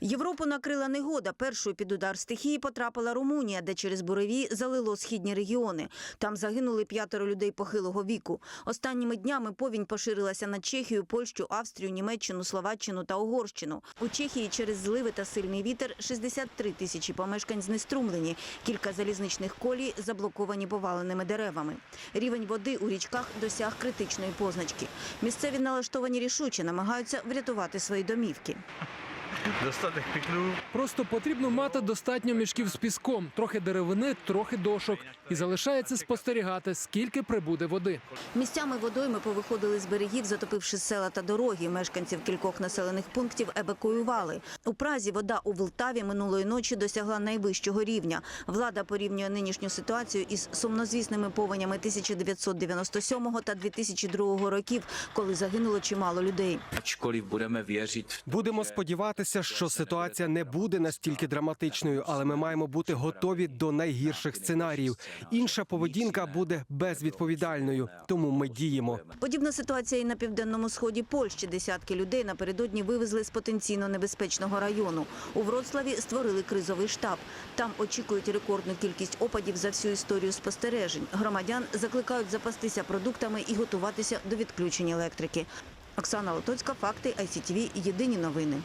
Європу накрила негода. Першою під удар стихії потрапила Румунія, де через буреві залило східні регіони. Там загинули п'ятеро людей похилого віку. Останніми днями повінь поширилася на Чехію, Польщу, Австрію, Німеччину, Словаччину та Угорщину. У Чехії через зливи та сильний вітер 63 тисячі помешкань знеструмлені. Кілька залізничних колій заблоковані поваленими деревами. Рівень води у річках досяг критичної позначки. Місцеві налаштовані рішуче намагаються врятувати свої домівки. Достаток піклю. Просто потрібно мати достатньо мішків з піском, трохи деревини, трохи дошок. І залишається спостерігати, скільки прибуде води. Місцями водойми повиходили з берегів, затопивши села та дороги. Мешканців кількох населених пунктів евакуювали. У Празі вода у Волтаві минулої ночі досягла найвищого рівня. Влада порівнює нинішню ситуацію із сумнозвісними повенями 1997 та 2002 років, коли загинуло чимало людей. Будемо сподіватися, що ситуація не буде настільки драматичною, але ми маємо бути готові до найгірших сценаріїв. Інша поведінка буде безвідповідальною, тому ми діємо. Подібна ситуація і на південному сході Польщі. Десятки людей напередодні вивезли з потенційно небезпечного району. У Вроцлаві створили кризовий штаб. Там очікують рекордну кількість опадів за всю історію спостережень. Громадян закликають запастися продуктами і готуватися до відключення електрики. Оксана Лотоцька, факти ICTV, Єдині новини.